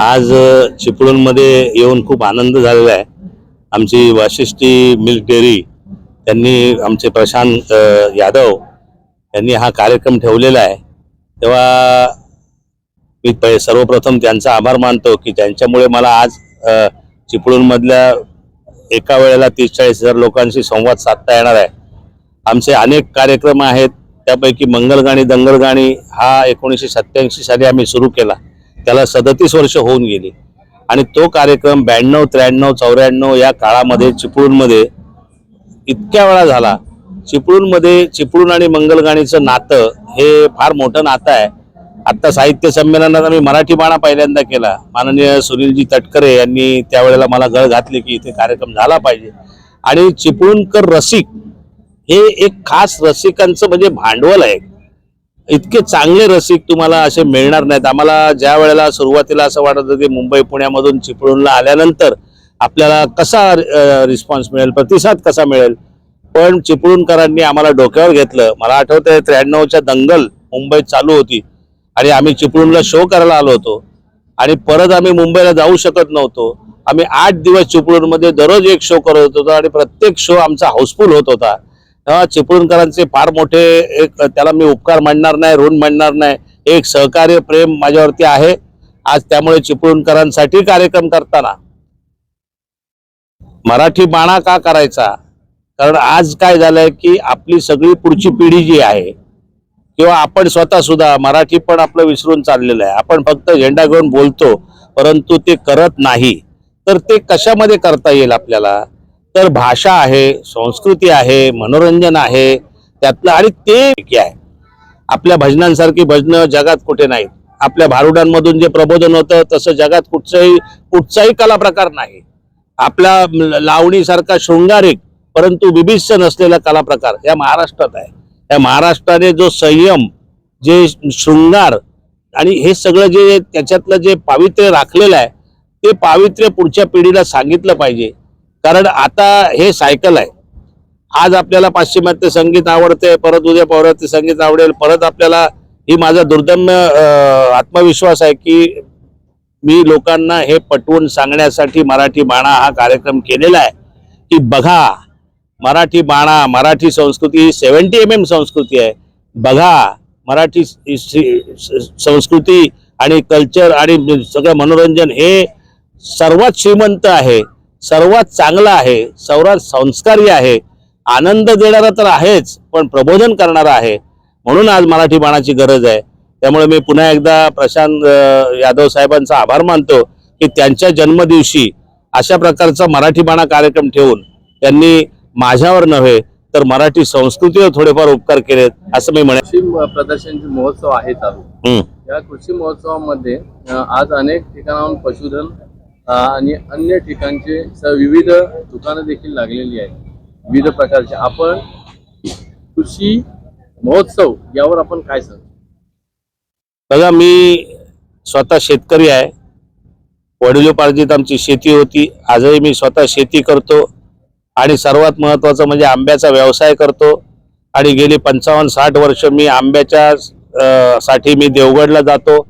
आज चिपळूणमध्ये येऊन खूप आनंद झालेला आहे. आमची वाशिष्ठी मिल्क डेअरी त्यांनी आमचे प्रशांत यादव यांनी हा कार्यक्रम ठेवलेला आहे. तेव्हा मी सर्वप्रथम त्यांचा आभार मानतो की त्यांच्यामुळे मला आज चिपळूणमधल्या एका वेळेला तीस चाळीस हजार लोकांशी संवाद साधता येणार आहे. आमचे अनेक कार्यक्रम आहेत त्यापैकी मंगलगाणी दंगलगाणी हा एकोणीसशे सत्याऐंशी साली आम्ही सुरू केला. त्याला सदतीस वर्ष होऊन गेली. आणि तो कार्यक्रम ब्याण्णव त्र्याण्णव चौऱ्याण्णव या काळामध्ये चिपळूणमध्ये इतक्या वेळा झाला. चिपळूणमध्ये चिपळूण आणि मंगलगाणीचं नातं हे फार मोठं नातं आहे. आत्ता साहित्य संमेलनात आम्ही मराठी बाणा पहिल्यांदा केला. माननीय सुनीलजी तटकरे यांनी त्यावेळेला मला गळ घातली की इथे कार्यक्रम झाला पाहिजे. आणि चिपळूणकर रसिक हे एक खास रसिकांचं म्हणजे भांडवल आहे. इतके चांगले रसिक तुम्हाला असे मिळणार नाहीत. आम्हाला ज्या वेळेला सुरुवातीला असं वाटत होतं की मुंबई पुण्यामधून चिपळूणला आल्यानंतर आपल्याला कसा रिस्पॉन्स मिळेल प्रतिसाद कसा मिळेल? पण चिपळूणकरांनी आम्हाला डोक्यावर घेतलं. मला आठवतंय त्र्याण्णवच्या दंगल मुंबईत चालू होती आणि आम्ही चिपळूणला शो करायला आलो होतो. आणि परत आम्ही मुंबईला जाऊ शकत नव्हतो. आम्ही आठ दिवस चिपळूणमध्ये दररोज एक शो करत होतो आणि प्रत्येक शो आमचा हाऊसफुल होत होता. चिपळूणकरांचे फार मोठे एक त्याला मी उपकार मांडणार नाही ऋण मांडणार नाही. एक सहकार्य प्रेम माझ्यावरती आहे. आज त्यामुळे चिपळूणकरांसाठी कार्यक्रम करताना. मराठी बाणा का करायचा? कारण आज काय झालंय की आपली सगळी पुढची पिढी जी आहे किंवा आपण स्वतः सुद्धा मराठी पण आपलं विसरून चाललेलं आहे. आपण फक्त झेंडा घेऊन बोलतो परंतु ते करत नाही. तर ते कशामध्ये करता येईल आपल्याला? तर भाषा आहे संस्कृती आहे मनोरंजन आहे त्यातलं आणि ते आहे. आपल्या भजनांसारखी भजनं जगात कुठे नाहीत आपल्या भारुडांमधून जे प्रबोधन होतं तसं जगात कुठचंही कुठचाही कला प्रकार नाही. आपला लावणीसारखा शृंगारिक परंतु विभिन्न नसलेला कला प्रकार या महाराष्ट्रात आहे. या महाराष्ट्राने जो संयम जे शृंगार आणि हे सगळं जे त्याच्यातलं जे पावित्र्य राखलेलं आहे ते पावित्र्य पुढच्या पिढीला सांगितलं पाहिजे. कारण आता हे सायकल आहे. आज आपल्याला पाश्चिमात्य संगीत आवडते परत उद्या पौरात्य संगीत आवडेल परत आपल्याला ही माझा दुर्दम्य आत्मविश्वास आहे की मी लोकांना हे पटवून सांगण्यासाठी मराठी बाणा हा कार्यक्रम केलेला आहे. की बघा मराठी बाणा मराठी संस्कृती सेव्हन्टी एम एम संस्कृती आहे. बघा मराठी संस्कृती आणि कल्चर आणि सगळं मनोरंजन हे सर्वात श्रीमंत आहे. सर्वात चांगलं आहे सर्वात संस्कारी आहे आनंद देणारा तर आहेच पण प्रबोधन करणारा आहे. म्हणून आज मराठी बाणाची गरज आहे. त्यामुळे मी पुन्हा एकदा प्रशांत यादव साहेबांचा आभार मानतो की त्यांच्या जन्मदिवशी अशा प्रकारचा मराठी बाणा कार्यक्रम ठेवून त्यांनी माझ्यावर नव्हे तर मराठी संस्कृतीवर थोडेफार उपकार केलेत असं मी म्हणेन. कृषी प्रदर्शनचे महोत्सव आहे चालू. या कृषी महोत्सवामध्ये आज अनेक ठिकाणाहून पशुधन आणि अन्य ठिकाणचे विविध दुकानं देखील लागलेली आहेत. विविध प्रकारचे. आपण कृषी महोत्सव यावर आपण काय सांगतो बघा मी स्वतः शेतकरी आहे. वडिलोपार्जित आमची शेती होती. आजही मी स्वतः शेती करतो. आणि सर्वात महत्त्वाचं म्हणजे आंब्याचा व्यवसाय करतो. आणि गेली पंचावन्न साठ वर्ष मी आंब्याच्या साठी मी देवगडला जातो.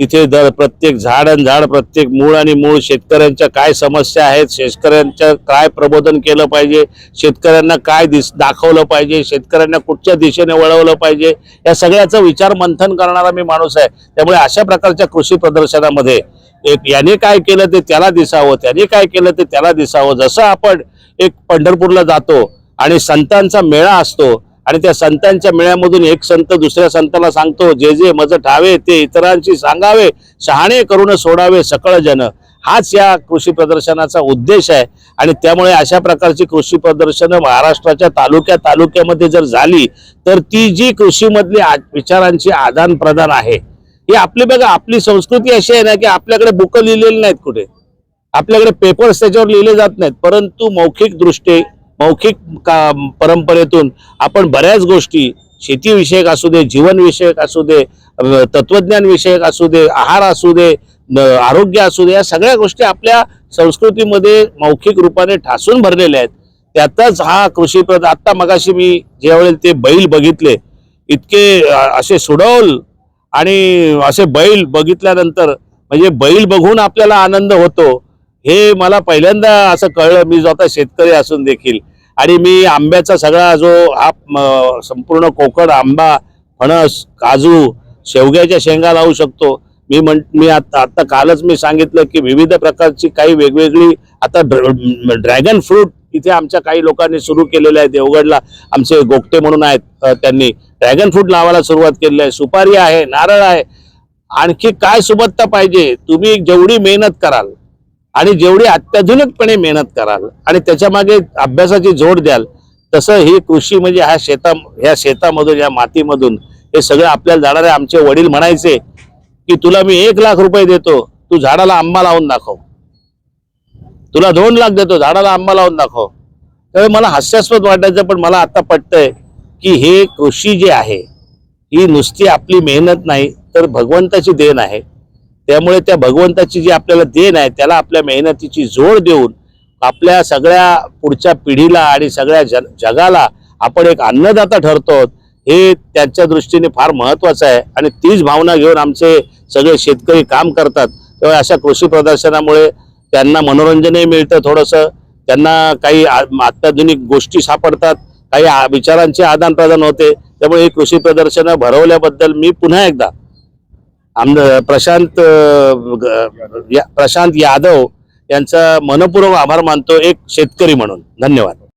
तिथे दर प्रत्येक झाड आणि झाड प्रत्येक मूळ आणि मूळ शेतकऱ्यांच्या काय समस्या आहेत शेतकऱ्यांच्या काय प्रबोधन केलं पाहिजे शेतकऱ्यांना काय दिस दाखवलं पाहिजे शेतकऱ्यांना कुठच्या दिशेने वळवलं पाहिजे या सगळ्याचं विचार मंथन करणारा मी माणूस आहे. त्यामुळे अशा प्रकारच्या कृषी प्रदर्शनामध्ये एक याने काय केलं ते त्याला दिसावं त्याने काय केलं ते त्याला दिसावं. जसं आपण एक पंढरपूरला जातो आणि संतांचा मेळा असतो आणि त्या संतांच्या मेळ्यामधून एक संत दुसऱ्या संताला सांगतो जे जे मज ठावे ते इतरांशी सांगावे शहाणे करून सोडावे सकळ जन. हाच या कृषी प्रदर्शनाचा उद्देश आहे. आणि त्यामुळे अशा प्रकारची कृषी प्रदर्शनं महाराष्ट्राच्या तालुक्या तालुक्यामध्ये जर झाली तर ती जी कृषीमधली विचारांची आदान प्रदान आहे. ही आपली बघा आपली संस्कृती अशी आहे ना की आपल्याकडे बुक लिहिलेली नाहीत कुठे. आपल्याकडे पेपर्स त्याच्यावर लिहिले जात नाहीत. परंतु मौखिक दृष्टी मौखिक का परंपरेतून आपण बऱ्याच गोष्टी शेतीविषयक असू दे जीवनविषयक असू दे अ, तत्वज्ञान विषयक असू दे आहार असू दे आरोग्य असू दे या सगळ्या गोष्टी आपल्या संस्कृतीमध्ये मौखिक रूपाने ठासून भरलेल्या आहेत. त्यातच हा कृषी प्रद आत्ता मगाशी मी ज्यावेळेला ते बैल बघितले इतके असे सुडौल आणि असे बैल बघितल्यानंतर म्हणजे बैल बघून आपल्याला आनंद होतो हे मला पहिल्यांदा असं कळलं. मी जो आता शेतकरी असून देखील आणि मी आंब्याचा सगळा जो हा संपूर्ण कोकण आंबा फणस काजू शेवग्याच्या शेंगा लावू शकतो. मी म्हण मी आता आत्ता कालच मी सांगितलं की विविध प्रकारची काही वेगवेगळी आता ड्रॅगन फ्रूट इथे आमच्या काही लोकांनी सुरू केलेलं आहे देवगडला आमचे गोगटे म्हणून आहेत त्यांनी ड्रॅगन फ्रूट लावायला सुरुवात केलेली आहे. सुपारी आहे नारळ आहे. आणखी काय सुबत्ता पाहिजे? तुम्ही जेवढी मेहनत कराल आणि जेवढी अत्याधुनिकपणे मेहनत कराल आणि त्याच्यामागे अभ्यासाची जोड द्याल तसं ही कृषी म्हणजे ह्या शेता ह्या शेतामधून या मातीमधून हे सगळं आपल्याला जाणारे आमचे वडील म्हणायचे की तुला मी एक लाख रुपये देतो तू झाडाला आंबा लावून दाखव. तुला दोन लाख देतो झाडाला आंबा लावून दाखव. त्यामुळे मला हास्यास्पद वाटायचं पण मला आता पटतंय की हे कृषी जे आहे ही नुसती आपली मेहनत नाही तर भगवंताची देण आहे. त्यामुळे त्या भगवंताची जी आपल्याला देण आहे त्याला आपल्या मेहनतीची जोड देऊन आपल्या सगळ्या पुढच्या पिढीला आणि सगळ्या जन जगाला आपण एक अन्नदाता ठरतो हे त्यांच्या दृष्टीने फार महत्वाचं आहे. आणि तीच भावना घेऊन आमचे सगळे शेतकरी काम करतात. तेव्हा अशा कृषी प्रदर्शनामुळे त्यांना मनोरंजनही मिळतं थोडंसं. त्यांना काही अत्याधुनिक गोष्टी सापडतात. काही आ- विचारांचे आदान प्रदान होते. त्यामुळे ही कृषी प्रदर्शनं भरवल्याबद्दल मी पुन्हा एकदा आमद प्रशांत प्रशांत यादव यांचा मनपूर्वक आभार मानतो एक शेतकरी म्हणून. धन्यवाद.